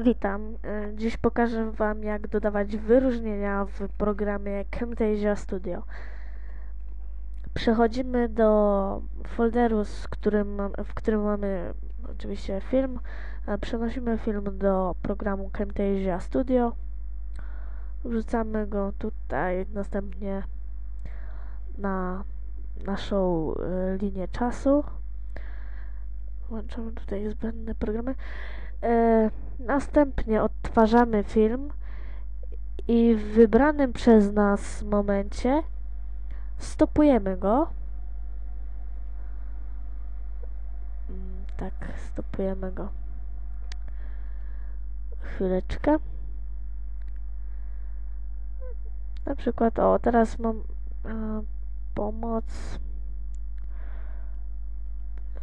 Witam. E, Dziś pokażę Wam, jak dodawać wyróżnienia w programie Camtasia Studio. Przechodzimy do folderu, którym, w którym mamy oczywiście film. E, Przenosimy film do programu Camtasia Studio. Wrzucamy go tutaj, następnie na naszą e, linię czasu. Włączamy tutaj zbędne programy. E, następnie odtwarzamy film i w wybranym przez nas momencie stopujemy go. Mm, Tak, stopujemy go. Chwileczkę. Na przykład, o, teraz mam e, pomoc.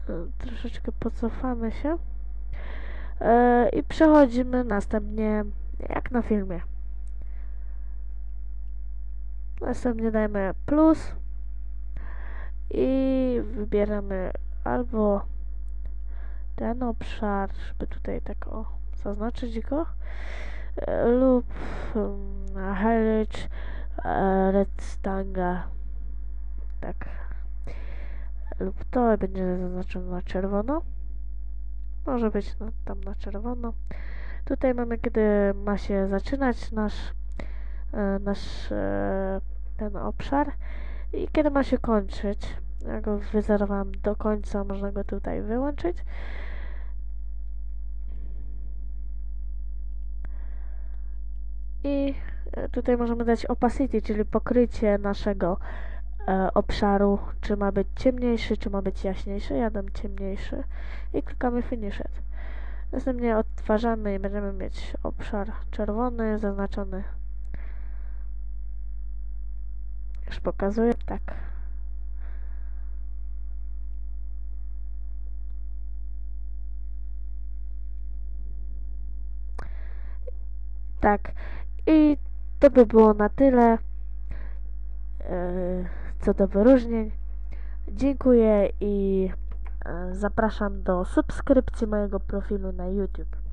E, troszeczkę pocofamy się. E, I przechodzimy następnie jak na filmie. Następnie dajemy plus i wybieramy albo ten obszar, żeby tutaj tak o zaznaczyć go, e, lub um, highlight e, redstanga, tak, lub to będzie zaznaczone na czerwono. Może być na, tam na czerwono. Tutaj mamy, kiedy ma się zaczynać nasz, e, nasz e, ten obszar i kiedy ma się kończyć. Ja go wyzerowałam do końca, można go tutaj wyłączyć. I e, tutaj możemy dać opacity, czyli pokrycie naszego obszaru, czy ma być ciemniejszy, czy ma być jaśniejszy. Ja dam ciemniejszy i klikamy Finish It. Następnie odtwarzamy i będziemy mieć obszar czerwony zaznaczony. Już pokazuję, tak. Tak. I to by było na tyle e, co do wyróżnień. Dziękuję i e, zapraszam do subskrypcji mojego profilu na YouTube.